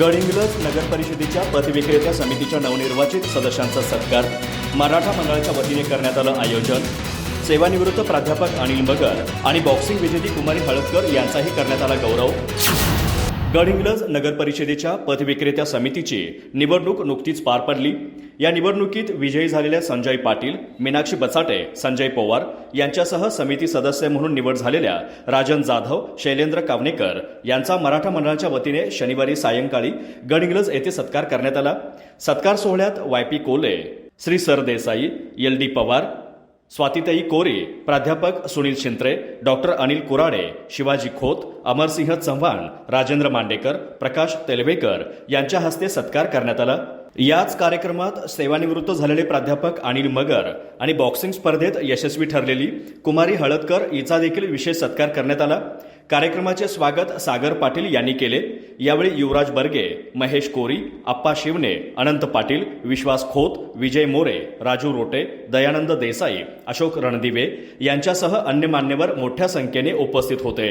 गडिंग्लज नगर परिषदेच्या पथविक्रेता समितीच्या नवनिर्वाचित सदस्यांचा सत्कार. मराठा मंडळाच्या वतीने करण्यात आलं आयोजन. सेवानिवृत्त प्राध्यापक अनिल मगर आणि बॉक्सिंग विजेती कुमारी हळदकर यांचाही करण्यात आला गौरव. गडहिंग्लज नगर परिषदेच्या पथविक्रेत्या समितीची निवडणूक नुकतीच पार पडली. या निवडणुकीत विजयी झालेल्या संजय पाटील मीनाक्षी बचाटे संजय पवार यांच्यासह समिती सदस्य म्हणून निवड झालेल्या राजन जाधव शैलेंद्र कावणेकर यांचा मराठा मंडळाच्या वतीने शनिवारी सायंकाळी गडहिंग्लज येथे सत्कार करण्यात आला. सत्कार सोहळ्यात Y P Kole Shri Sardesai L D Pawar स्वातीताई कोरे प्राध्यापक सुनील शिंत्रे डॉक्टर अनिल कुराडे शिवाजी खोत अमरसिंह चव्हाण राजेंद्र मांडेकर प्रकाश तेलवेकर यांच्या हस्ते सत्कार करण्यात आला. याच कार्यक्रमात सेवानिवृत्त झालेले प्राध्यापक अनिल मगर आणि बॉक्सिंग स्पर्धेत यशस्वी ठरलेली कुमारी हळदकर हिचा देखील विशेष सत्कार करण्यात आला. कार्यक्रमाचे स्वागत सागर पाटील यांनी केले. यावेळी युवराज बर्गे महेश कोरी आप्पा शिवने अनंत पाटील विश्वास खोत विजय मोरे राजू रोटे दयानंद देसाई अशोक रणदिवे यांच्यासह अन्य मान्यवर मोठ्या संख्येने उपस्थित होते.